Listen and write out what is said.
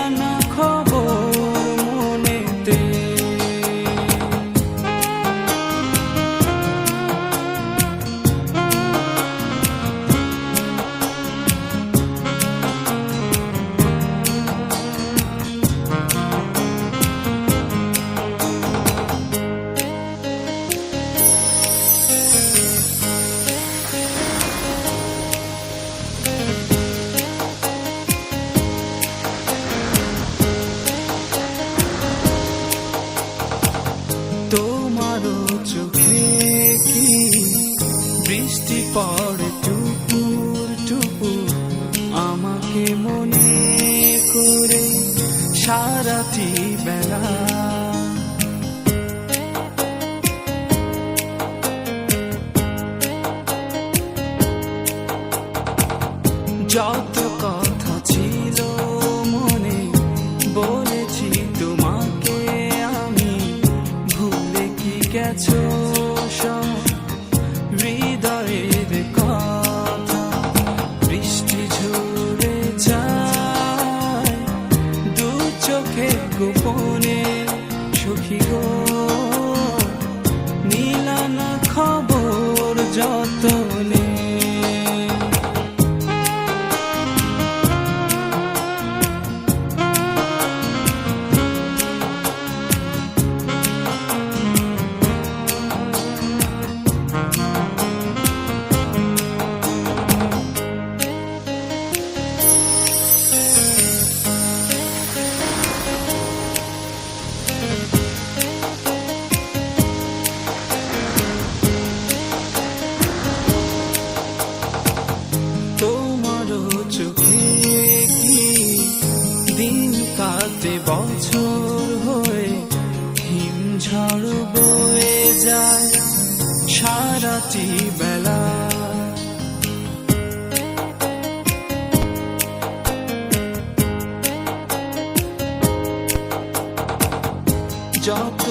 i no. বৃষ্টি পড়ে টুকুর টুপুর আমাকে মনে করে সারাটি বেলা। গোপনে সুখী গো যায় সারাটি বেলা। যত